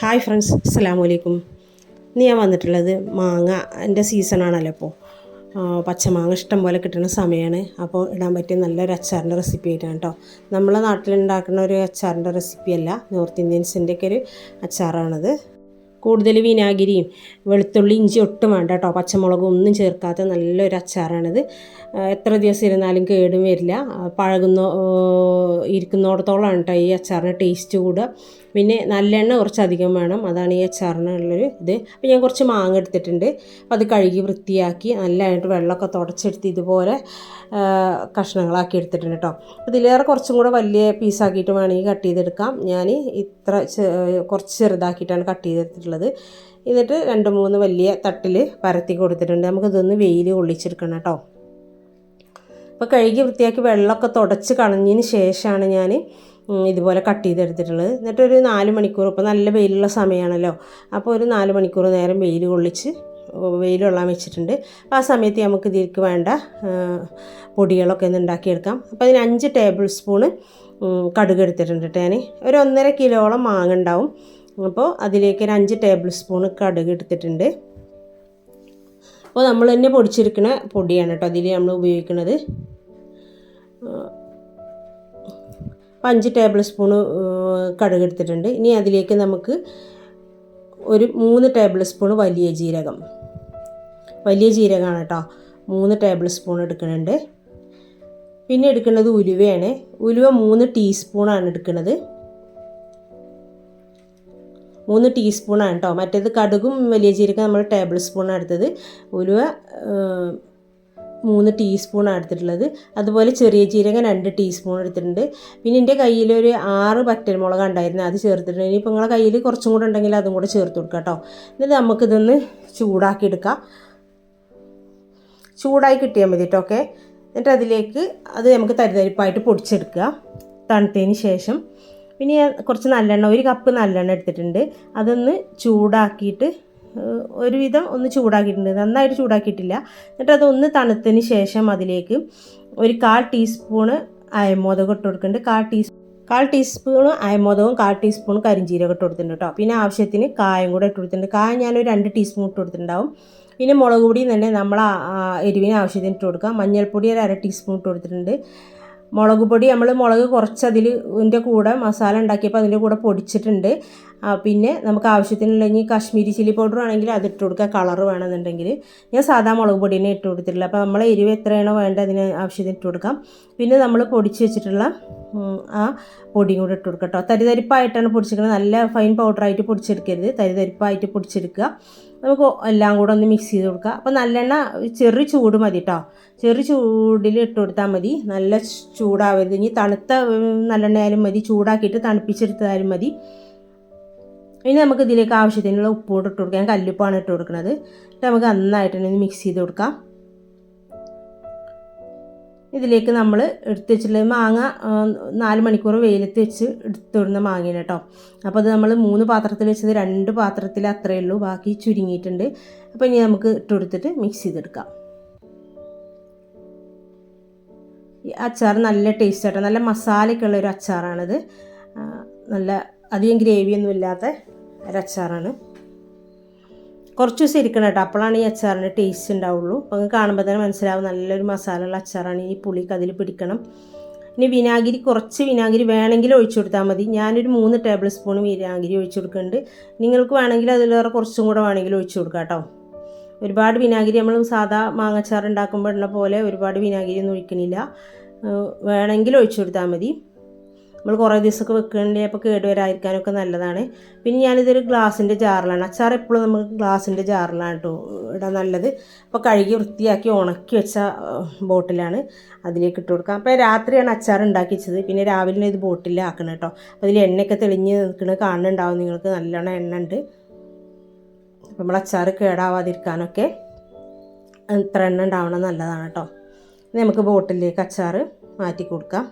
Hi friends അസ്സലാമു അലൈക്കും ഇന്ന് ഞാൻ വന്നിട്ടുള്ളത് മാങ്ങ എന്റെ സീസണാണല്ലോ ഇപ്പോൾ പച്ചമാങ്ങ ഇഷ്ടം പോലെ കിട്ടുന്ന സമയമാണ് അപ്പോൾ ഇടാൻ പറ്റിയ നല്ലൊരു അച്ചാറിന്റെ റെസിപ്പി ആയിട്ടാണ് കേട്ടോ നമ്മളെ നാട്ടിലുണ്ടാക്കുന്ന ഒരു അച്ചാറിന്റെ റെസിപ്പിയല്ല നോർത്ത് ഇന്ത്യൻസിന്റെയൊക്കെ ഒരു അച്ചാറാണത്. കൂടുതൽ വിനാഗിരിയും വെളുത്തുള്ളി ഇഞ്ചി ഒട്ടും വേണ്ട കേട്ടോ പച്ചമുളകും ഒന്നും ചേർക്കാത്ത നല്ലൊരു അച്ചാറാണിത്. എത്ര ദിവസം ഇരുന്നാലും കേടും വരില്ല. പഴകുന്ന ഓ, ഇരിക്കുന്നിടത്തോളം കേട്ടോ ഈ അച്ചാറിന് ടേസ്റ്റ് കൂടുക. പിന്നെ നല്ലെണ്ണ കുറച്ചധികം വേണം. അതാണ് ഈ അച്ചാറിനുള്ളൊരു ഇത്. അപ്പോൾ ഞാൻ കുറച്ച് മാങ്ങ എടുത്തിട്ടുണ്ട്. അത് കഴുകി വൃത്തിയാക്കി നല്ലതായിട്ട് വെള്ളമൊക്കെ തുടച്ചെടുത്ത് ഇതുപോലെ കഷ്ണങ്ങളാക്കി എടുത്തിട്ടുണ്ട് കേട്ടോ ഇതിലേറെ കുറച്ചും കൂടെ വലിയ പീസാക്കിയിട്ട് വേണമെങ്കിൽ കട്ട് ചെയ്തെടുക്കാം. ഞാൻ ഇത്ര കുറച്ച് ചെറുതാക്കിയിട്ടാണ് കട്ട് ചെയ്തെടുത്തിട്ടുള്ളത്. എന്നിട്ട് രണ്ട് മൂന്ന് വലിയ തട്ടിൽ പരത്തി കൊടുത്തിട്ടുണ്ട്. നമുക്കിതൊന്ന് വെയിൽ കൊള്ളിച്ചെടുക്കണം കേട്ടോ. അപ്പോൾ കഴുകി വൃത്തിയാക്കി വെള്ളമൊക്കെ തുടച്ച് കളഞ്ഞതിന് ശേഷമാണ് ഞാൻ ഇതുപോലെ കട്ട് ചെയ്തെടുത്തിട്ടുള്ളത്. എന്നിട്ട് ഒരു നാല് മണിക്കൂർ ഇപ്പോൾ നല്ല വെയിലുള്ള സമയമാണല്ലോ. അപ്പോൾ ഒരു നാല് മണിക്കൂർ നേരം വെയിൽ കൊള്ളിച്ച് വെയിൽ കൊള്ളാൻ വെച്ചിട്ടുണ്ട്. അപ്പോൾ ആ സമയത്ത് നമുക്ക് ഇതിലേക്ക് വേണ്ട പൊടികളൊക്കെ ഒന്ന് ഉണ്ടാക്കിയെടുക്കാം. അപ്പോൾ അതിന് അഞ്ച് ടേബിൾ സ്പൂണ് കടുക് എടുത്തിട്ടുണ്ട് കേട്ടോ ഞാൻ ഒരു ഒന്നര കിലോളം മാങ്ങ ഉണ്ടാവും. അപ്പോൾ അതിലേക്ക് ഒരു അഞ്ച് ടേബിൾ സ്പൂൺ കടുക് എടുത്തിട്ടുണ്ട്. അപ്പോൾ നമ്മൾ തന്നെ പൊടിച്ചെടുക്കുന്ന പൊടിയാണ് കേട്ടോ അതിൽ നമ്മൾ ഉപയോഗിക്കുന്നത് അപ്പോൾ അഞ്ച് ടേബിൾ സ്പൂൺ കടുക് എടുത്തിട്ടുണ്ട്. ഇനി അതിലേക്ക് നമുക്ക് ഒരു മൂന്ന് ടേബിൾ സ്പൂൺ വലിയ ജീരകം. വലിയ ജീരകമാണ് കേട്ടോ. മൂന്ന് ടേബിൾ സ്പൂൺ എടുക്കുന്നുണ്ട്. പിന്നെ എടുക്കുന്നത് ഉലുവയാണ്. ഉലുവ മൂന്ന് ടീസ്പൂണാണ് എടുക്കുന്നത്. മൂന്ന് ടീസ്പൂണാണ് കേട്ടോ മറ്റേത് കടുകും വലിയ ജീരകം നമ്മൾ ടേബിൾ സ്പൂണാണ് എടുത്തത്. ഉലുവ മൂന്ന് ടീസ്പൂണാണ് എടുത്തിട്ടുള്ളത്. അതുപോലെ ചെറിയ ജീരകം രണ്ട് ടീസ്പൂൺ എടുത്തിട്ടുണ്ട്. പിന്നെ എന്റെ കയ്യിൽ ഒരു ആറ് പറ്റൽമുളക് ഉണ്ടായിരുന്നു. അത് ചേർത്തിട്ടുണ്ട്. ഇനിയിപ്പോൾ നിങ്ങളെ കയ്യിൽ കുറച്ചും കൂടെ ഉണ്ടെങ്കിൽ അതും കൂടെ ചേർത്ത് കൊടുക്കാം കേട്ടോ എന്നിട്ട് നമുക്കിതൊന്ന് ചൂടാക്കി എടുക്കാം. ചൂടായി കിട്ടിയാൽ മതി കേട്ടോ ഓക്കെ. എന്നിട്ട് അതിലേക്ക് അത് നമുക്ക് തരിതരിപ്പായിട്ട് പൊടിച്ചെടുക്കുക. തണുത്തതിന് ശേഷം പിന്നെ കുറച്ച് നല്ലെണ്ണ ഒരു കപ്പ് നല്ലെണ്ണ എടുത്തിട്ടുണ്ട്. അതൊന്ന് ചൂടാക്കിയിട്ട് ഒരുവിധം ഒന്ന് ചൂടാക്കിയിട്ടുണ്ട്. നന്നായിട്ട് ചൂടാക്കിയിട്ടില്ല. എന്നിട്ട് അതൊന്ന് തണുത്തതിന് ശേഷം അതിലേക്ക് ഒരു കാൽ ടീസ്പൂണ് അയമോദകം ഇട്ട് കൊടുക്കുന്നുണ്ട്. കാൽ ടീസ്പൂൺ കാൽ ടീസ്പൂണ് അയമോദകവും കാൽ ടീസ്പൂൺ കരിഞ്ചീരകം ഇട്ട് കൊടുത്തിട്ടുണ്ട് കേട്ടോ. പിന്നെ ആവശ്യത്തിന് കായം കൂടെ ഇട്ട് കൊടുത്തിട്ടുണ്ട്. കായം ഞാനൊരു രണ്ട് ടീസ്പൂൺ ഇട്ട് കൊടുത്തിട്ടുണ്ടാവും. പിന്നെ മുളക് പൊടിയും തന്നെ നമ്മൾ എരിവിന് ആവശ്യത്തിന് ഇട്ട് കൊടുക്കുക മഞ്ഞൾപ്പൊടി ഒരു അര ടീസ്പൂൺ ഇട്ട് കൊടുത്തിട്ടുണ്ട്. മുളക് പൊടി. നമ്മൾ മുളക് കുറച്ച് അതിൽ ഇതിന്റെ കൂടെ മസാല ഉണ്ടാക്കിയപ്പോൾ അതിന്റെ കൂടെ പൊടിച്ചിട്ടുണ്ട്. പിന്നെ നമുക്ക് ആവശ്യത്തിനുള്ള കാശ്മീരി ചില്ലി പൗഡർ ആണെങ്കിൽ അത് ഇട്ട് കൊടുക്കുക. കളർ വേണമെന്നുണ്ടെങ്കിൽ. ഞാൻ സാധാ മുളക് പൊടി തന്നെ ഇട്ട് കൊടുത്തിട്ടില്ല അപ്പോൾ നമ്മൾ എരിവ് എത്രയാണോ വേണ്ടത് അതിന് ആവശ്യത്തിന് ഇട്ട് കൊടുക്കാം. പിന്നെ നമ്മൾ പൊടിച്ച് വെച്ചിട്ടുള്ള ആ പൊടിയും കൂടെ ഇട്ട് കൊടുക്കുക കേട്ടോ. തരിതരിപ്പായിട്ടാണ് പൊടിച്ചിരിക്കുന്നത്. നല്ല ഫൈൻ പൗഡറായിട്ട് പൊടിച്ചെടുക്കരുത്. തരിതരിപ്പായിട്ട് പൊടിച്ചെടുക്കുക. നമുക്ക് എല്ലാം കൂടെ ഒന്ന് മിക്സ് ചെയ്ത് കൊടുക്കുക. അപ്പോൾ നല്ലെണ്ണ ചെറു ചൂട് മതി കേട്ടോ. ചെറു ചൂടിൽ ഇട്ട് കൊടുത്താൽ മതി. നല്ല ചൂടാവരുത്. ഇനി തണുത്ത ഉം, നല്ലെണ്ണ ആയാലും മതി. ചൂടാക്കിയിട്ട് തണുപ്പിച്ചെടുത്താലും മതി. ഇനി നമുക്ക് ഇതിലേക്ക് ആവശ്യത്തിനുള്ള ഉപ്പ് കൂടെ ഇട്ട് കൊടുക്കാം. കല്ലുപ്പാണ് ഇട്ട് കൊടുക്കുന്നത്. നമുക്ക് നന്നായിട്ട് തന്നെ മിക്സ് ചെയ്ത് കൊടുക്കാം. ഇതിലേക്ക് നമ്മൾ എടുത്ത് വെച്ചിട്ടുള്ള മാങ്ങ നാല് മണിക്കൂർ വെയിലത്ത് വെച്ച് എടുത്തിടുന്ന മാങ്ങയാണ് കേട്ടോ. അപ്പോൾ അത് നമ്മൾ മൂന്ന് പാത്രത്തിൽ വെച്ചത് രണ്ട് പാത്രത്തിൽ അത്രയേ ഉള്ളൂ. ബാക്കി ചുരുങ്ങിയിട്ടുണ്ട്. അപ്പോൾ ഇനി നമുക്ക് ഇട്ട് കൊടുത്തിട്ട് മിക്സ് ചെയ്തെടുക്കാം. അച്ചാർ നല്ല ടേസ്റ്റ് ആട്ടോ. നല്ല മസാലയൊക്കെ ഉള്ള ഒരു അച്ചാറാണിത്. നല്ല അധികം ഗ്രേവിയൊന്നും ഇല്ലാത്ത ഒരച്ചാറാണ്. കുറച്ച് ദിവസം ഇരിക്കണം കേട്ടോ. അപ്പോഴാണ് ഈ അച്ചാറിന് ടേസ്റ്റ് ഉണ്ടാവുള്ളൂ. അപ്പോൾ കാണുമ്പോൾ തന്നെ മനസ്സിലാവും നല്ലൊരു മസാലയുള്ള അച്ചാറാണ് ഈ പുളിക്ക് അതിൽ പിടിക്കണം. ഇനി വിനാഗിരി കുറച്ച് വിനാഗിരി വേണമെങ്കിൽ ഒഴിച്ചു കൊടുത്താൽ മതി. ഞാനൊരു മൂന്ന് ടേബിൾ സ്പൂൺ വിനാഗിരി ഒഴിച്ചു കൊടുക്കുന്നുണ്ട്. നിങ്ങൾക്ക് വേണമെങ്കിൽ അതിലേറെ കുറച്ചും കൂടെ വേണമെങ്കിൽ ഒഴിച്ചു കൊടുക്കാം കേട്ടോ. ഒരുപാട് വിനാഗിരി നമ്മൾ സാധാ മാങ്ങച്ചാർ ഉണ്ടാക്കുമ്പോൾ പോലെ ഒരുപാട് വിനാഗിരി ഒന്നും ഒഴിക്കണില്ല വേണമെങ്കിൽ ഒഴിച്ചു കൊടുത്താൽ മതി. നമ്മൾ കുറേ ദിവസമൊക്കെ വെക്കണ്ടേ അപ്പോൾ കേടുവരാതിരിക്കാനൊക്കെ നല്ലതാണ്. പിന്നെ ഞാനിതൊരു ഗ്ലാസിന്റെ ജാറിലാണ്. അച്ചാർ എപ്പോഴും നമുക്ക് ഗ്ലാസിന്റെ ജാറിലാണ് കേട്ടോ ഇടാൻ നല്ലത്. അപ്പോൾ കഴുകി വൃത്തിയാക്കി ഉണക്കി വെച്ച ബോട്ടിലാണ് അതിലേക്ക് ഇട്ട് കൊടുക്കുക. അപ്പോൾ രാത്രിയാണ് അച്ചാർ ഉണ്ടാക്കി വെച്ചത്. പിന്നെ രാവിലെ ഇത് ബോട്ടിലാക്കണം കേട്ടോ. അപ്പോൾ അതിൽ എണ്ണയൊക്കെ തെളിഞ്ഞ് നിൽക്കുന്നത് കാണുന്നുണ്ടാവും. നിങ്ങൾക്ക് നല്ലോണം എണ്ണ ഉണ്ട്. അപ്പോൾ നമ്മൾ അച്ചാർ കേടാവാതിരിക്കാനൊക്കെ ഇത്ര എണ്ണ ഉണ്ടാവണം നല്ലതാണ് കേട്ടോ. നമുക്ക് ബോട്ടിലേക്ക് അച്ചാർ മാറ്റി കൊടുക്കാം.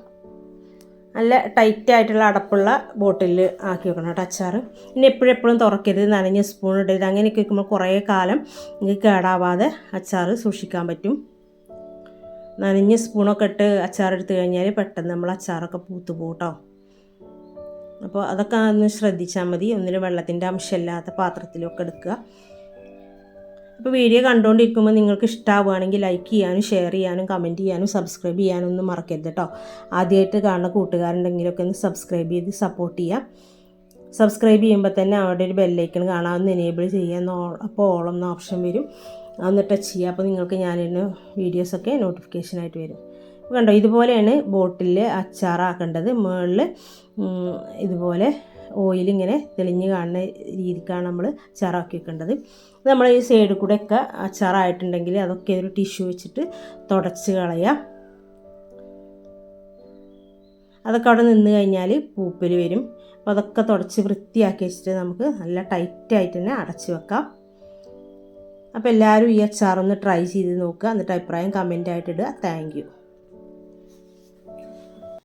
നല്ല ടൈറ്റ് ആയിട്ടുള്ള അടപ്പുള്ള ബോട്ടിൽ ആക്കി വെക്കണം കേട്ടോ അച്ചാർ. പിന്നെ എപ്പോഴും എപ്പോഴും തുറക്കരുത്. നനഞ്ഞ സ്പൂൺ ഇടരുത്. അങ്ങനെയൊക്കെ വെക്കുമ്പോൾ കുറേ കാലം നിങ്ങൾക്ക് കേടാവാതെ അച്ചാർ സൂക്ഷിക്കാൻ പറ്റും. നനഞ്ഞ സ്പൂണൊക്കെ ഇട്ട് അച്ചാർ എടുത്തു കഴിഞ്ഞാൽ പെട്ടെന്ന് നമ്മൾ അച്ചാറൊക്കെ പൂത്ത് പോട്ടോ അപ്പോൾ അതൊക്കെ ഒന്ന് ശ്രദ്ധിച്ചാൽ മതി. ഒന്നിലും വെള്ളത്തിന്റെ അംശമില്ലാത്ത പാത്രത്തിലൊക്കെ എടുക്കുക. അപ്പോൾ വീഡിയോ കണ്ടുകൊണ്ടിരിക്കുമ്പോൾ നിങ്ങൾക്ക് ഇഷ്ടമാവുകയാണെങ്കിൽ ലൈക്ക് ചെയ്യാനും ഷെയർ ചെയ്യാനും കമന്റ് ചെയ്യാനും സബ്സ്ക്രൈബ് ചെയ്യാനും ഒന്നും മറക്കരുത് കേട്ടോ ആദ്യമായിട്ട് കാണുന്ന കൂട്ടുകാരുണ്ടെങ്കിലൊക്കെ ഒന്ന് സബ്സ്ക്രൈബ് ചെയ്ത് സപ്പോർട്ട് ചെയ്യാം. സബ്സ്ക്രൈബ് ചെയ്യുമ്പോൾ തന്നെ അവിടെ ഒരു ബെല്ലൈക്കൺ കാണാം. ഒന്ന് എനേബിൾ ചെയ്യുക അപ്പോൾ ഓളം എന്ന ഓപ്ഷൻ വരും. അതൊന്ന് ടച്ച് ചെയ്യുക അപ്പോൾ നിങ്ങൾക്ക് ഞാനിന്ന് വീഡിയോസൊക്കെ നോട്ടിഫിക്കേഷനായിട്ട് വരും. കണ്ടോ ഇതുപോലെയാണ് ബോട്ടിൽ അച്ചാറാക്കേണ്ടത്. മുകളിൽ ഇതുപോലെ ഓയിൽ ഇങ്ങനെ തെളിഞ്ഞ് കാണുന്ന രീതിക്കാണ് നമ്മൾ അച്ചാറാക്കി വെക്കേണ്ടത്. നമ്മൾ ഈ സൈഡിൽ കൂടെ ഒക്കെ അച്ചാറായിട്ടുണ്ടെങ്കിൽ അതൊക്കെ ഒരു ടിഷ്യൂ വെച്ചിട്ട് തുടച്ച് കളയുക അതൊക്കെ അവിടെ നിന്ന് കഴിഞ്ഞാൽ പൂപ്പൽ വരും. അപ്പോൾ അതൊക്കെ തുടച്ച് വൃത്തിയാക്കി വെച്ചിട്ട് നമുക്ക് നല്ല ടൈറ്റായിട്ട് തന്നെ അടച്ച് വെക്കാം. അപ്പോൾ എല്ലാവരും ഈ അച്ചാറൊന്ന് ട്രൈ ചെയ്ത് നോക്കുക. എന്നിട്ട് അഭിപ്രായം കമന്റ് ആയിട്ട് ഇടുക. താങ്ക്